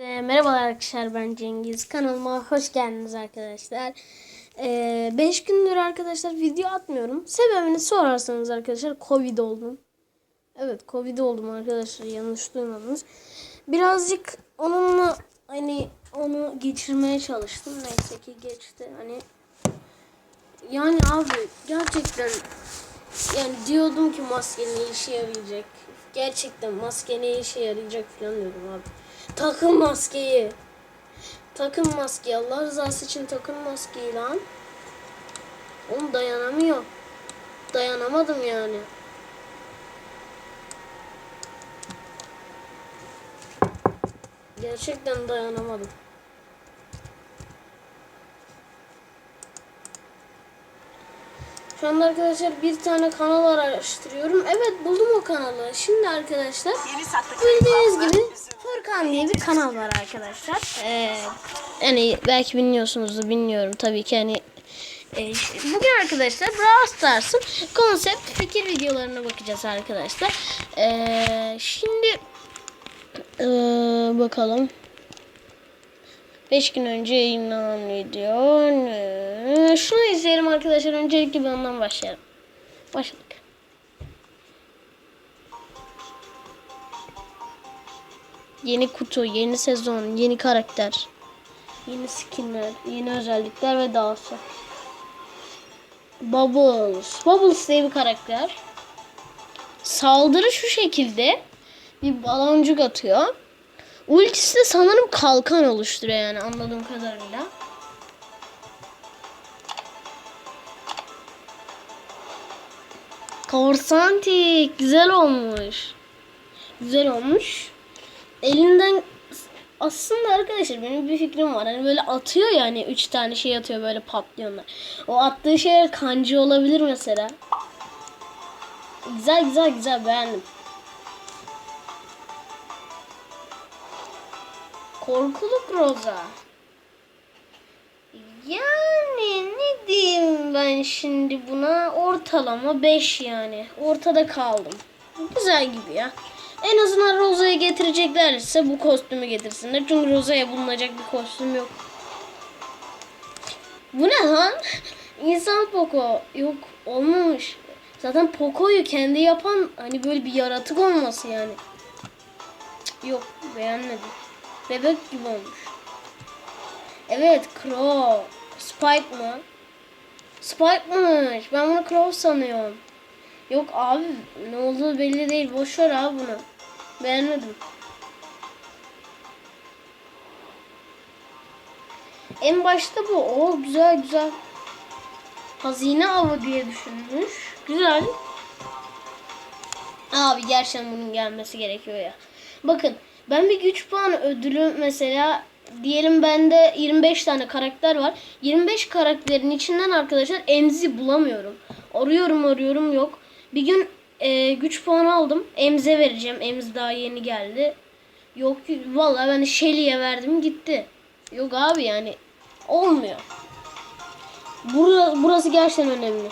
E, merhabalar arkadaşlar ben Cengiz. Kanalıma hoş geldiniz arkadaşlar. 5 gündür arkadaşlar video atmıyorum. Sebebini sorarsanız arkadaşlar Covid oldum. Evet Covid oldum arkadaşlar yanlış duymadınız. Birazcık onunla hani onu geçirmeye çalıştım. Neyse ki geçti. Hani yani abi gerçekten yani diyordum ki maske ne işe yarayacak. Gerçekten maske ne işe yarayacak falan diyordum abi. Takın maskeyi. Takın maskeyi. Allah rızası için takın maskeyi lan. Oğlum dayanamıyor. Dayanamadım yani. Gerçekten dayanamadım. Şu anda arkadaşlar bir tane kanal araştırıyorum. Evet buldum o kanalı. Şimdi arkadaşlar bildiğiniz gibi Furkan diye bir kanal var arkadaşlar. Ee, yani belki bilmiyorsunuzdur bilmiyorum tabii ki hani e, bugün arkadaşlar Brawl Stars'ın konsept fikir videolarına bakacağız arkadaşlar. Ee, şimdi ee, bakalım. 5 gün önce yayınlanan video. Ne? Şunu izleyelim arkadaşlar. Öncelikle bir ondan başlayalım. Başladık. Yeni kutu, yeni sezon, yeni karakter, yeni skinler, yeni özellikler ve dahası. Bubbles. Bubbles diye bir karakter. Saldırı şu şekilde. Bir baloncuk atıyor. Ultisi de sanırım kalkan oluşturuyor yani anladığım kadarıyla. Korsantik güzel olmuş. Güzel olmuş. Elinden aslında arkadaşlar benim bir fikrim var. Hani böyle atıyor yani üç tane şey atıyor böyle patlıyorlar. O attığı şeyler kancı olabilir mesela. Güzel güzel güzel beğendim. Korkuluk Roza. Yani ne diyeyim ben şimdi buna? Ortalama 5 yani. Ortada kaldım. Güzel gibi ya. En azından Roza'yı getireceklerse bu kostümü getirsinler. Çünkü Roza'ya bulunacak bir kostüm yok. Bu ne lan? İnsan Poco. Yok olmamış. Zaten Poco'yu kendi yapan hani böyle bir yaratık olması yani. Yok beğenmedim. Bebek gibi olmuş. Evet Crow. Spike mı? Spike'mış. Ben bunu Crow sanıyorum. Yok abi ne olduğu belli değil. Boş ver abi bunu. Beğenmedim. En başta bu. O güzel güzel. Hazine avı diye düşünmüş. Güzel. Abi gerçekten bunun gelmesi gerekiyor ya. Bakın ben bir güç puanı ödülü mesela diyelim bende 25 tane karakter var. 25 karakterin içinden arkadaşlar Emzi bulamıyorum. Arıyorum arıyorum yok. Bir gün e, güç puanı aldım. Emze vereceğim. Emz daha yeni geldi. Yok vallahi ben Shelly'e verdim gitti. Yok abi yani olmuyor. Burası, burası gerçekten önemli.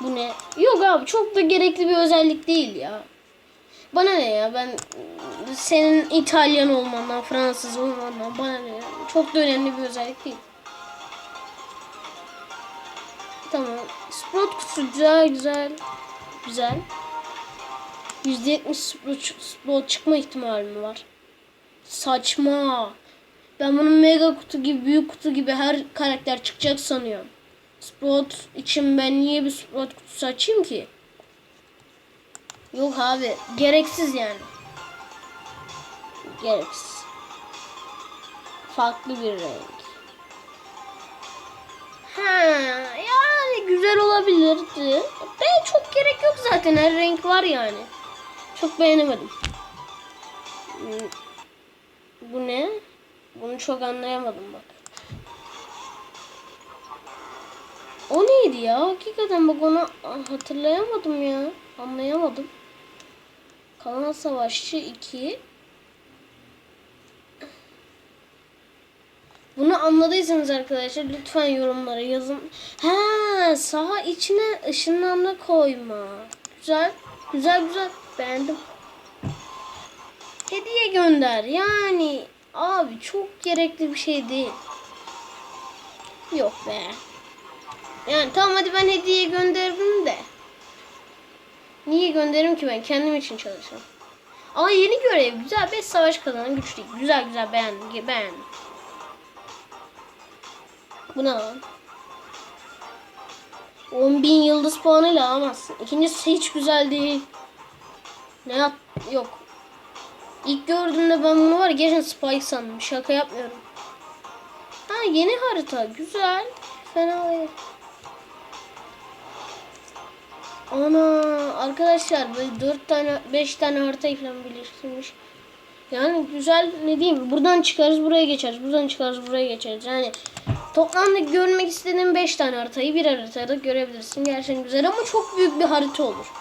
Bu ne? Yok abi çok da gerekli bir özellik değil ya. Bana ne ya ben senin İtalyan olmandan, Fransız olmandan bana ne ya. Çok da önemli bir özellik değil. Tamam. Sprout kutusu güzel güzel. Güzel. %70 Sprout, Sprout çıkma ihtimali mi var? Saçma. Ben bunun mega kutu gibi, büyük kutu gibi her karakter çıkacak sanıyorum. Sprout için ben niye bir Sprout kutusu açayım ki? Yok abi. Gereksiz yani. Gereksiz. Farklı bir renk. Ha, yani güzel olabilirdi. Ben çok gerek yok zaten. Her renk var yani. Çok beğenemedim. Hmm, Bu ne? Bunu çok anlayamadım bak. O neydi ya? Hakikaten bak onu hatırlayamadım ya. Anlayamadım. Kalan Savaşçı 2. Bunu anladıysanız arkadaşlar lütfen yorumlara yazın. Ha, saha içine ışınlanma koyma. Güzel. Güzel güzel. Beğendim. Hediye gönder. Yani abi çok gerekli bir şey değil. Yok be. Yani tamam hadi ben hediye gönderirim de. Niye gönderirim ki ben kendim için çalışıyorum. Aa yeni görev güzel. 5 savaş kazanan güçlü. Güzel güzel beğendim. Beğendim. Bu ne lan? 10.000 yıldız puanıyla alamazsın. İkincisi hiç güzel değil. Ne yap? Yok. İlk gördüğümde ben bunu var gerçekten Spike sandım. Şaka yapmıyorum. Ha yeni harita. Güzel. Fena değil. Ana arkadaşlar böyle 4 tane 5 tane harita falan birleştirmiş. Yani güzel ne diyeyim buradan çıkarız buraya geçeriz buradan çıkarız buraya geçeriz yani toplamda görmek istediğim 5 tane haritayı bir haritada görebilirsin gerçekten güzel ama çok büyük bir harita olur.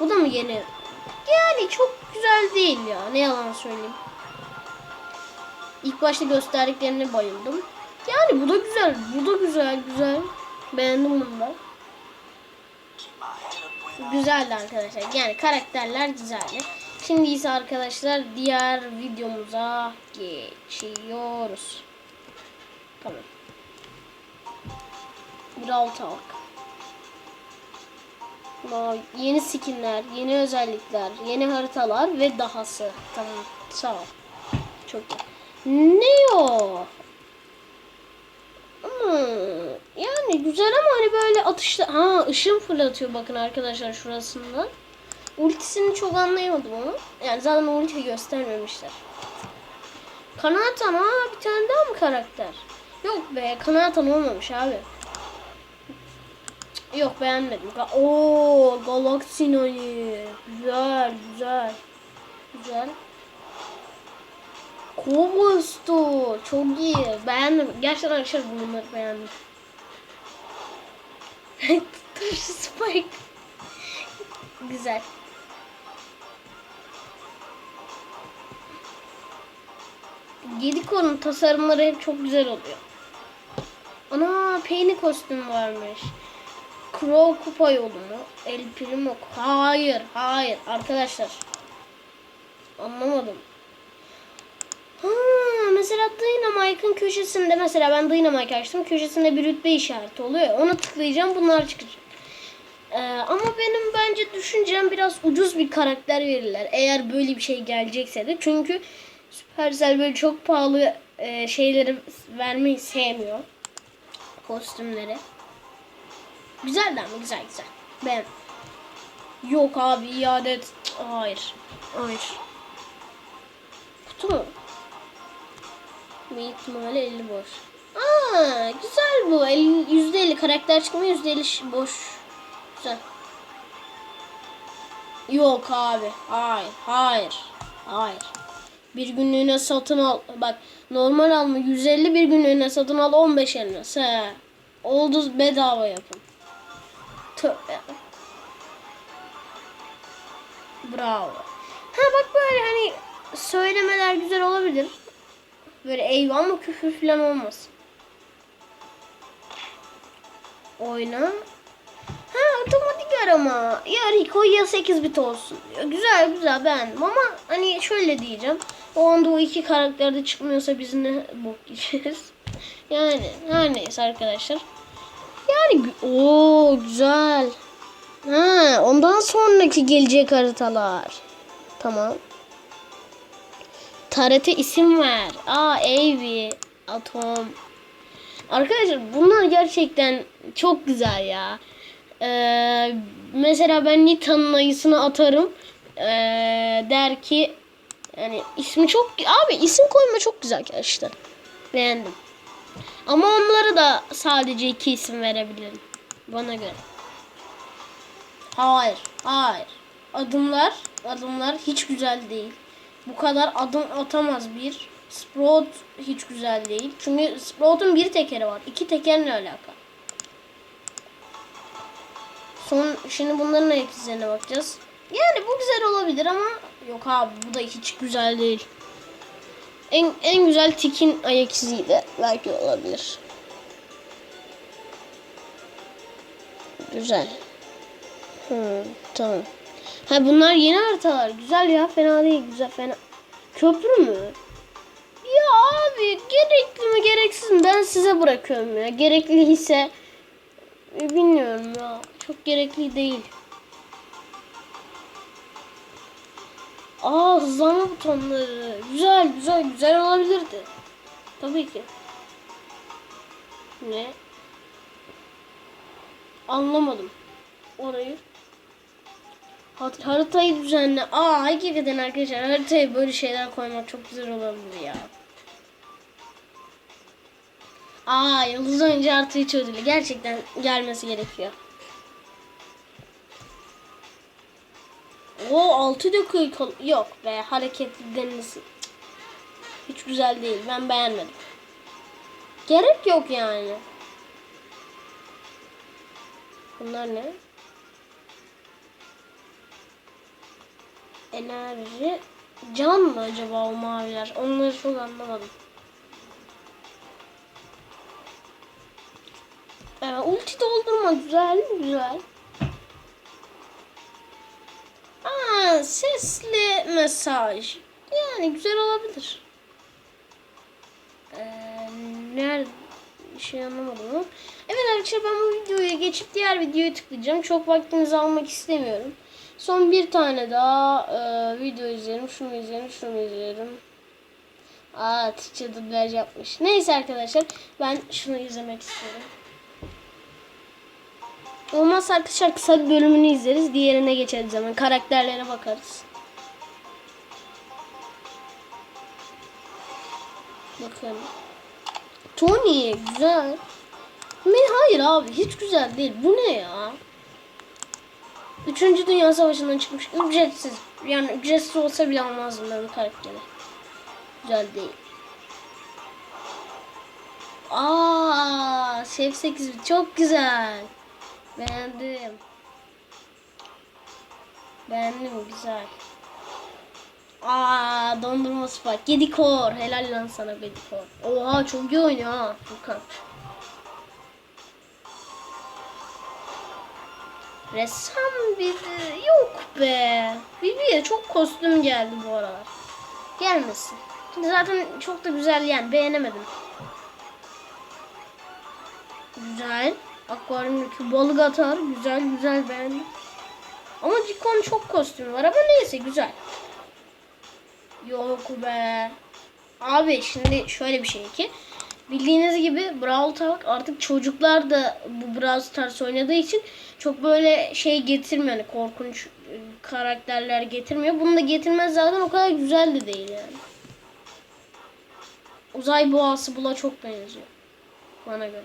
Bu da mı yeni? Yani çok güzel değil ya ne yalan söyleyeyim. İlk başta gösterdiklerine bayıldım. Yani bu da güzel bu da güzel güzel beğendim bunu da. Güzeldi arkadaşlar. Yani karakterler güzeldi. Şimdi ise arkadaşlar diğer videomuza geçiyoruz. Tamam. Brawl Talk. Yeni skinler, yeni özellikler, yeni haritalar ve dahası. Tamam. Sağ ol. Çok iyi. Ne o? Hmm, yani güzel ama hani böyle atışta ha ışın fırlatıyor bakın arkadaşlar şurasında. Ultisini çok anlayamadım onu. Yani zaten ulti göstermemişler. Kanatan ha bir tane daha mı karakter? Yok be kanatan olmamış abi. Yok beğenmedim. Oo Galaxy Nani. Güzel güzel. Güzel. Kobosto çok iyi. Beğendim. Gerçekten arkadaşlar bunları beğendim. Turşu Spike. Güzel. Gediko'nun tasarımları hep çok güzel oluyor. Ana Penny kostüm varmış. Crow kupa yolu mu? El Primo. Hayır, hayır arkadaşlar. Anlamadım. Ha, mesela Dynamite'ın köşesinde mesela ben Dynamite açtım. Köşesinde bir rütbe işareti oluyor. Ona tıklayacağım bunlar çıkacak. Ee, ama benim bence düşüncem biraz ucuz bir karakter verirler. Eğer böyle bir şey gelecekse de. Çünkü Supercell böyle çok pahalı e, şeyleri vermeyi sevmiyor. Kostümleri. Güzel ama güzel güzel. Ben. Yok abi iade et. Hayır. Hayır. Kutu mu? Bir ihtimalle 50 boş. Aa, güzel bu. El- %50 karakter çıkma %50 ş- boş. Güzel. Yok abi. Hayır. Hayır. Hayır. Bir günlüğüne satın al. Bak normal alma 150 bir günlüğüne satın al 15 elmas. He. Oldu bedava yapın. Tövbe. Bravo. Ha bak böyle hani söylemeler güzel olabilir. Böyle eyvah ama küfür falan olmaz. Oyna. Ha otomatik arama. Ya Rico ya 8 bit olsun diyor. Güzel güzel beğendim ama hani şöyle diyeceğim. O anda o iki karakter de çıkmıyorsa biz ne bok yiyeceğiz. Yani her neyse arkadaşlar. Yani o güzel. Ha ondan sonraki gelecek haritalar. Tamam. Tarete isim ver. Aa Eevee, Atom. Arkadaşlar bunlar gerçekten çok güzel ya. Ee, mesela ben Nita'nın ayısını atarım. Ee, der ki yani ismi çok abi isim koyma çok güzel gerçekten. Beğendim. Ama onlara da sadece iki isim verebilirim. Bana göre. Hayır, hayır. Adımlar, adımlar hiç güzel değil. Bu kadar adım atamaz bir. Sprout hiç güzel değil. Çünkü Sprout'un bir tekeri var. İki teker ne alaka? Son şimdi bunların ayak izlerine bakacağız. Yani bu güzel olabilir ama yok abi bu da hiç güzel değil. En en güzel Tik'in ayak iziydi. Belki olabilir. Güzel. Hmm, tamam. Ha bunlar yeni haritalar. Güzel ya. Fena değil. Güzel fena. Köprü mü? Ya abi gerekli mi gereksiz mi? Ben size bırakıyorum ya. Gerekli ise e, bilmiyorum ya. Çok gerekli değil. Aa hızlanma butonları. Güzel güzel güzel olabilirdi. Tabii ki. Ne? Anlamadım. Orayı. Haritayı düzenle. Aa hakikaten arkadaşlar haritaya böyle şeyler koymak çok güzel olabilir ya. Aa yıldız önce haritayı çözdü. Gerçekten gelmesi gerekiyor. O 6 dakika yok be hareketli deniz. Hiç güzel değil. Ben beğenmedim. Gerek yok yani. Bunlar ne? Enerji. Can mı acaba o maviler? Onları çok anlamadım. Ee, ulti doldurma güzel güzel. Aa, sesli mesaj. Yani güzel olabilir. Ee, nerede? Şey anlamadım ama. Evet arkadaşlar ben bu videoya geçip diğer videoya tıklayacağım. Çok vaktinizi almak istemiyorum. Son bir tane daha e, video izleyelim. Şunu izleyelim, şunu izleyelim. Aa, Türkçe dublaj yapmış. Neyse arkadaşlar ben şunu izlemek istiyorum. Olmazsa arkadaşlar kısa bir bölümünü izleriz. Diğerine geçeriz hemen. Karakterlere bakarız. Bakın. Tony güzel. Hayır abi hiç güzel değil. Bu ne ya? Üçüncü Dünya Savaşı'ndan çıkmış. Ücretsiz. Yani ücretsiz olsa bile almazdım ben bu karakteri. Güzel değil. Aa, Şef 8 çok güzel. Beğendim. Beğendim güzel. Aa dondurma spike. 7 kor. Helal lan sana 7 kor. Oha çok iyi oynuyor ha Furkan. Ressam biri yok be. Bibi'ye çok kostüm geldi bu aralar. Gelmesin. Şimdi zaten çok da güzel yani beğenemedim. Güzel. Akvaryumdaki balık atar. Güzel güzel beğendim. Ama Cikon çok kostüm var ama neyse güzel. Yok be. Abi şimdi şöyle bir şey ki. Bildiğiniz gibi Brawl Talk artık çocuklar da bu Brawl Stars oynadığı için çok böyle şey getirmiyor. Yani korkunç e, karakterler getirmiyor. Bunu da getirmez zaten o kadar güzel de değil yani. Uzay boğası bula çok benziyor. Bana göre.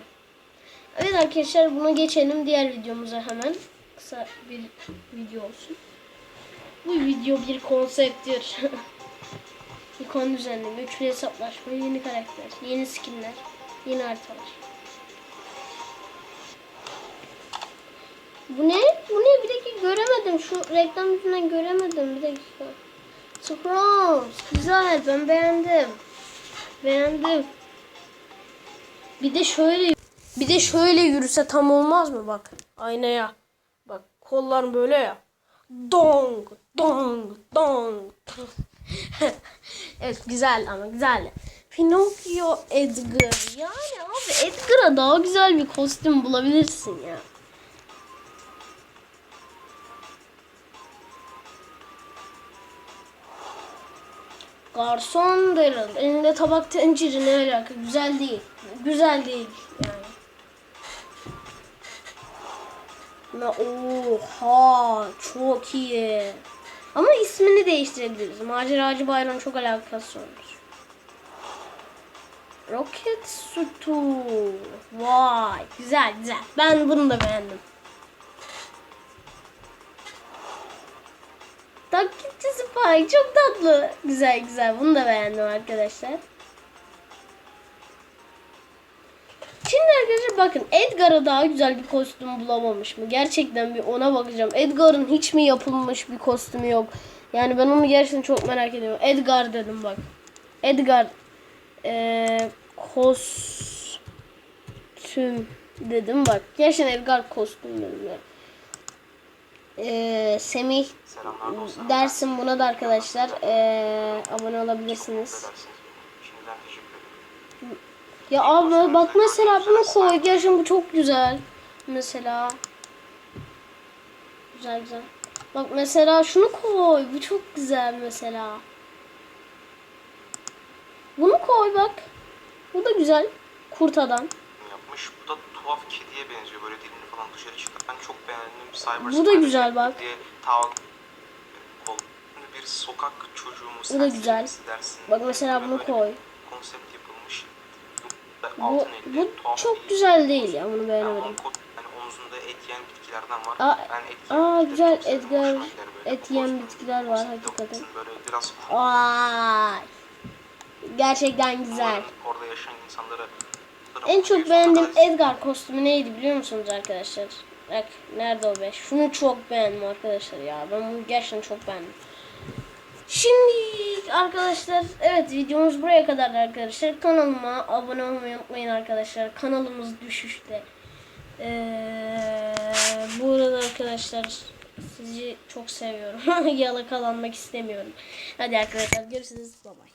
Evet arkadaşlar buna geçelim diğer videomuza hemen. Kısa bir video olsun. Bu video bir konsepttir. konu düzenleme, üçlü hesaplaşma, yeni karakter, yeni skinler, yeni haritalar. Bu ne? Bu ne? Bir dakika göremedim. Şu reklam yüzünden göremedim. Bir dakika. Scrolls. Güzel. Ben beğendim. Beğendim. Bir de şöyle bir de şöyle yürüse tam olmaz mı bak aynaya. Bak kollar böyle ya. Dong dong dong. evet güzel ama güzel. Pinokyo Edgar. Yani abi Edgar'a daha güzel bir kostüm bulabilirsin ya. Garson Daryl. Elinde tabak tencere ne alaka? Güzel değil. Güzel değil yani. Ne oha çok iyi. Ama ismini değiştirebiliriz. Maceracı Bayram çok alakası olur. Rocket Sutu. Vay güzel güzel. Ben bunu da beğendim. Taklitçi Spike çok tatlı. Güzel güzel. Bunu da beğendim arkadaşlar. Şimdi arkadaşlar bakın Edgar'a daha güzel bir kostüm bulamamış mı? Gerçekten bir ona bakacağım. Edgar'ın hiç mi yapılmış bir kostümü yok? Yani ben onu gerçekten çok merak ediyorum. Edgar dedim bak. Edgar ee, kostüm dedim bak. Gerçekten Edgar kostüm dedim ya. Ee, Semih dersin buna da arkadaşlar ee, abone olabilirsiniz. Ya abi bak mesela bunu koy. Gerçekten bu çok güzel. Mesela. Güzel güzel. Bak mesela şunu koy. Bu çok güzel mesela. Bunu koy bak. Bu da güzel. Kurt adam. yapmış. Bu da tuhaf kediye benziyor. Böyle dilini falan dışarı çıkartan çok beğendiğim Cyber Bu da güzel bak. Diye. Bir sokak çocuğu mu Bu da güzel. dersin. Bak mesela bunu koy. Konsept. Bu, bu çok güzel değil ya. Bunu Yani beğenemedim. hani omzunda et yiyen bitkilerden var. Aa, ben aa güzel Edgar et yiyen bitkiler var hakikaten. Böyle biraz. Vay. Gerçekten güzel. Orada yaşayan insanlara En çok beğendiğim Edgar kostümü neydi biliyor musunuz arkadaşlar? Bak nerede o be? Şunu çok beğendim arkadaşlar ya. Ben bunu gerçekten çok beğendim. Şimdi arkadaşlar evet videomuz buraya kadar arkadaşlar. Kanalıma abone olmayı unutmayın arkadaşlar. Kanalımız düşüşte. Ee, bu arada arkadaşlar sizi çok seviyorum. Yalakalanmak istemiyorum. Hadi arkadaşlar görüşürüz. Bye bye.